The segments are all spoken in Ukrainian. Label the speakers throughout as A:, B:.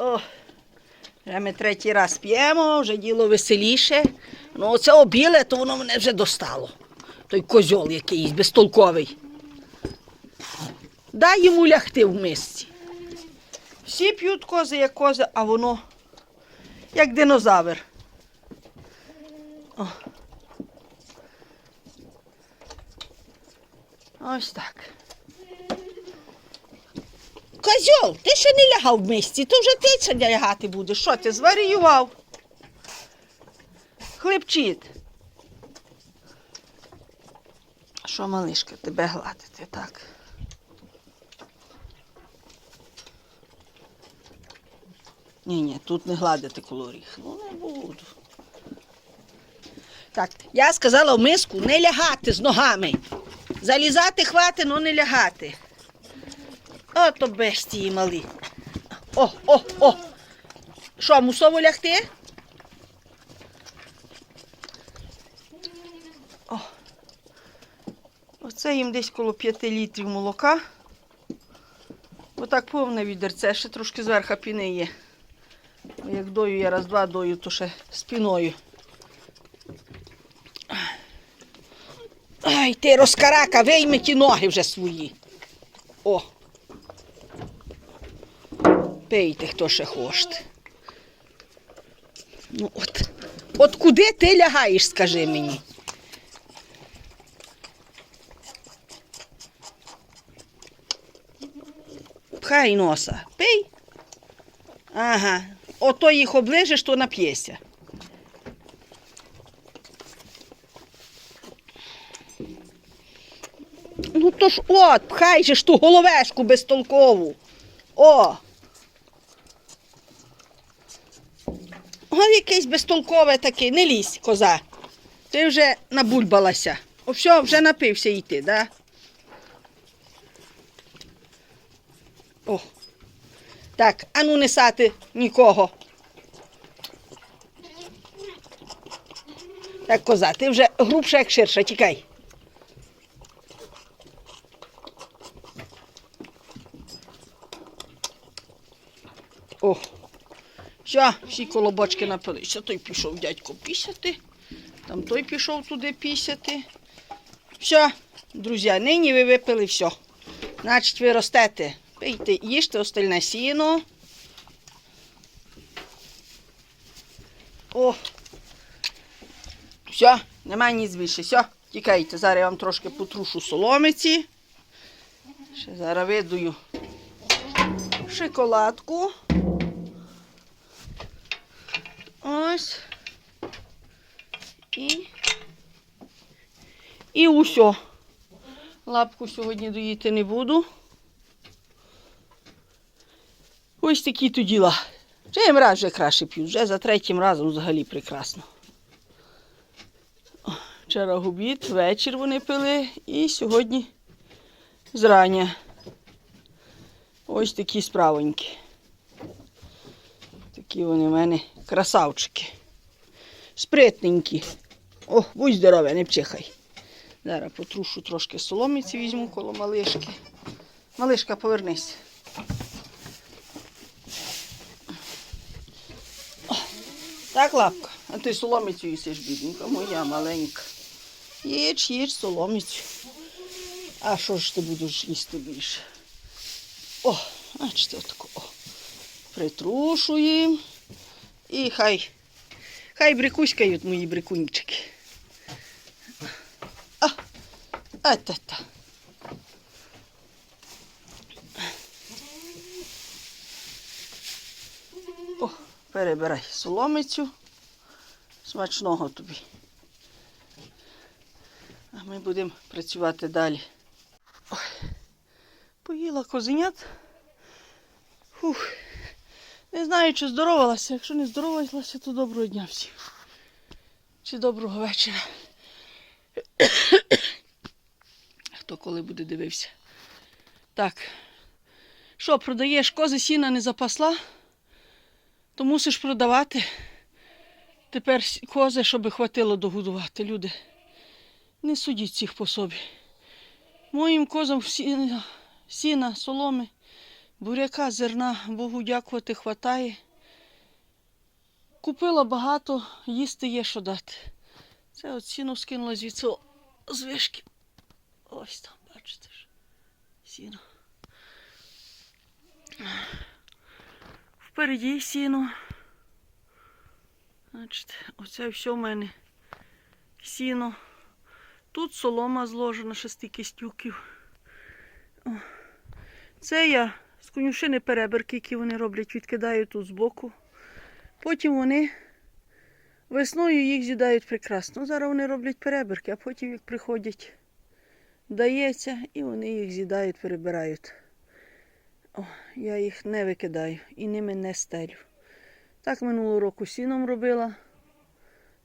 A: О, вже ми третій раз п'ємо, вже діло веселіше. Ну, оце обіле, то воно мене вже достало. Той козьол якийсь безтолковий. Дай йому лягти в мисці. Всі п'ють кози, як кози, а воно як динозавр. О. Ось так. Козьол, ти ще не лягав в мисці, то вже ти ще лягати будеш. Що ти зваріював? Хлебчит. Що, малишка, тебе гладити так? Ні, ні, тут не гладити колоріг. Ну не буду. Так, я сказала в миску не лягати з ногами. Залізати хвати, але не лягати. Ото бестії малі. О, о, о. Що, мусово лягти? О. Оце їм десь коло 5 літрів молока. Отак повне відерце, ще трошки зверху піни є. Як дою я раз-два дою, то ще спіною. Ай, ти розкарака, вийми ті ноги вже свої. О. Пийте, хто ще хоче. Ну от. От куди ти лягаєш, скажи мені? Пхай носа. Пий. Ага. Ото їх оближиш, то нап'єся. Ну то ж от, пхай же ж ту головешку безтолкову. О. О, якесь безтолкове таке, не лізь, коза. Ти вже набульбалася. О, все, вже напився йти, да? О. Так, ану не сати нікого. Так, коза, ти вже грубша, як ширша, тікай. О, все, всі колобочки напилися. Той пішов дядько пісяти, там той пішов туди пісяти. Все, друзі, нині ви випили все. Значить, ви ростете. Пийте, їжте остальне сіно. О. Все, немає ніч більше. Все, тікайте. Зараз я вам трошки потрушу соломиці. Ще зараз видую шоколадку. Ось. І. І усьо. Лапку сьогодні доїти не буду. Ось такі то діла. Чим раз вже краще п'ють, вже за третім разом взагалі прекрасно. Вчора обід, вечір вони пили і сьогодні зрання. Ось такі справоньки. Такі вони в мене красавчики. Спритненькі. О, будь здорове, не пчихай. Зараз потрушу трошки соломиці візьму коло малишки. Малишка, повернись. О, Так, лапка, а ти соломицю їсиш, бідненька, моя маленька. Їж, їж соломицю. А що ж ти будеш їсти більше? О, бачите, отако. Притрушуємо. І хай, хай брикуськають мої брикунчики. А, а та та. О, перебирай соломицю. Смачного тобі. А ми будемо працювати далі. Ой, поїла козенят. Фух. Не знаю, чи здоровалася. Якщо не здоровалася, то доброго дня всім. Чи доброго вечора. Хто коли буде дивився. Так. Що, продаєш кози сіна не запасла, то мусиш продавати. Тепер кози, щоб хватило догодувати. Люди, не судіть цих по собі. Моїм козам сіна, сіна соломи Буряка, зерна, Богу дякувати, хватає. Купила багато, їсти є що дати. Це от сіно скинула звідси з вишки. Ось там, бачите ж. Сіно. Впереді сіно. Бачите, оце все в мене сіно. Тут солома зложена, шести кистюків. О. Це я з конюшини переберки, які вони роблять, відкидаю тут збоку. Потім вони весною їх з'їдають прекрасно. Зараз вони роблять переберки, а потім як приходять, дається, і вони їх з'їдають, перебирають. О, я їх не викидаю і ними не стелю. Так минулого року сіном робила,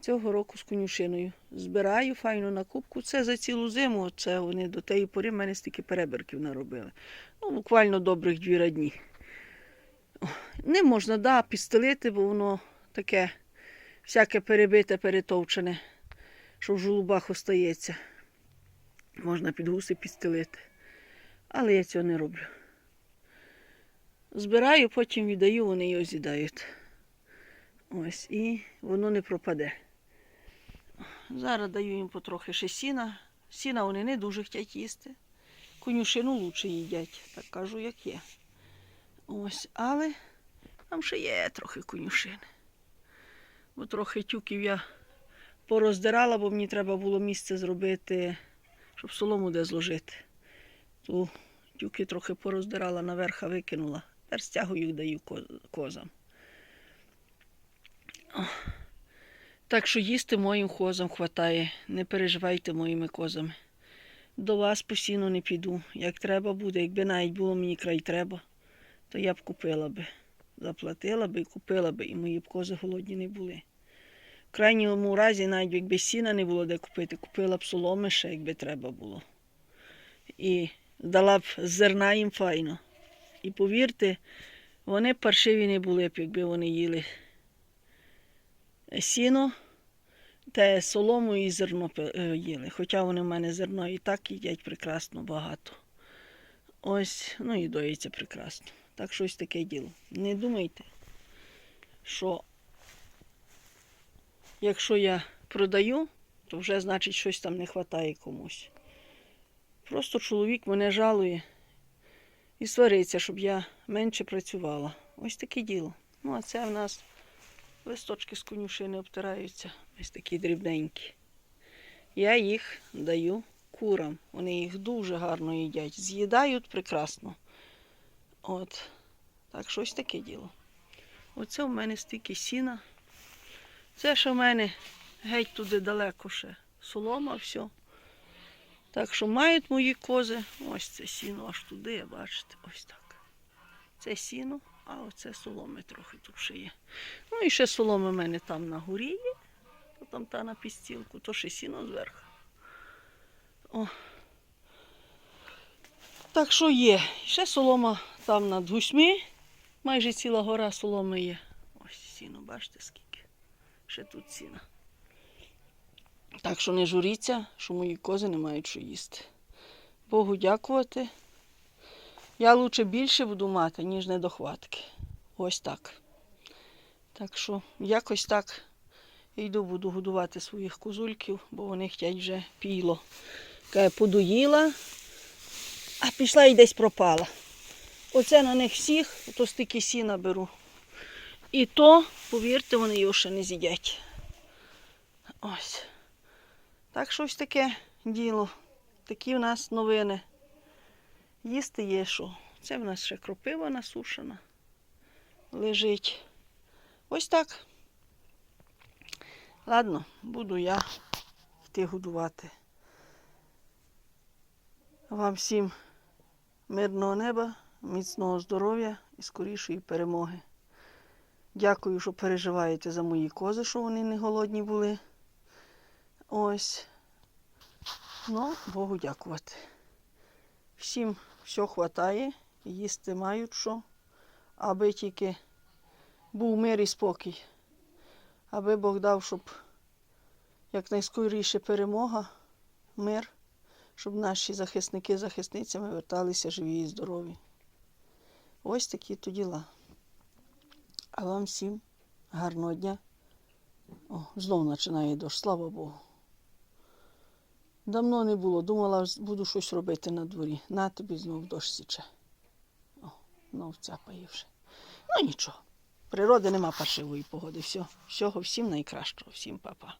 A: цього року з конюшиною. Збираю файно на кубку. Це за цілу зиму. Це вони до тієї пори в мене стільки переберків наробили. Ну, буквально добрих дві радні. Не можна, да, підстелити, бо воно таке всяке перебите, перетовчене, що в жолубах остається. Можна під гуси підстелити. Але я цього не роблю. Збираю, потім віддаю, вони його з'їдають. Ось, і воно не пропаде. Зараз даю їм потрохи ще сіна. Сіна вони не дуже хочуть їсти. Конюшину лучше їдять, так кажу, як є. Ось, але там ще є трохи конюшини. Бо трохи тюків я пороздирала, бо мені треба було місце зробити, щоб солому де зложити. Ту тюки трохи пороздирала, наверх викинула. Тепер стягую їх даю козам. Так що їсти моїм козам хватає. Не переживайте моїми козами. До вас постійно не піду. Як треба буде, якби навіть було мені край треба, то я б купила би. Заплатила би і купила би, і мої б кози голодні не були. В крайньому разі, навіть якби сіна не було де купити, купила б соломи ще, якби треба було. І дала б зерна їм файно. І повірте, вони паршиві не були б, якби вони їли сіно, те солому і зерно е, їли. Хоча вони в мене зерно і так їдять прекрасно багато. Ось, ну і доїться прекрасно. Так що ось таке діло. Не думайте, що якщо я продаю, то вже значить щось там не вистачає комусь. Просто чоловік мене жалує і свариться, щоб я менше працювала. Ось таке діло. Ну, а це в нас листочки з конюшини обтираються, ось такі дрібненькі. Я їх даю курам. Вони їх дуже гарно їдять. З'їдають прекрасно. От. Так що ось таке діло. Оце в мене стільки сіна. Це ще в мене геть туди далеко ще. Солома, все. Так що мають мої кози. Ось це сіно аж туди, бачите, ось так. Це сіно, а оце соломи трохи тут є. Ну і ще соломи в мене там на горі є, то там та на пістілку, то ще сіно зверху. О. Так що є. Ще солома там над гусьми. Майже ціла гора соломи є. Ось сіно, бачите скільки. Ще тут сіна. Так що не журіться, що мої кози не мають що їсти. Богу дякувати. Я лучше більше буду мати, ніж недохватки. Ось так. Так що якось так йду, буду годувати своїх козульків, бо вони хочуть вже піло. Каже, подоїла, а пішла і десь пропала. Оце на них всіх, то стільки сіна беру. І то, повірте, вони його ще не з'їдять. Ось. Так що ось таке діло. Такі в нас новини. Їсти є що. Це в нас ще кропива насушена. Лежить. Ось так. Ладно, буду я йти годувати. Вам всім мирного неба, міцного здоров'я і скорішої перемоги. Дякую, що переживаєте за мої кози, що вони не голодні були. Ось. Ну, Богу дякувати. Всім все вистачає, їсти мають що, аби тільки був мир і спокій. Аби Бог дав, щоб якнайскоріше перемога, мир, щоб наші захисники захисницями верталися живі і здорові. Ось такі то діла. А вам всім гарного дня. О, знов починає дощ, слава Богу. Давно не було. Думала, буду щось робити на дворі. На тобі знов дощ січе. О, знов цяпає вже. Ну нічого. Природи нема паршивої погоди. Все, всього всім найкращого, всім па-па.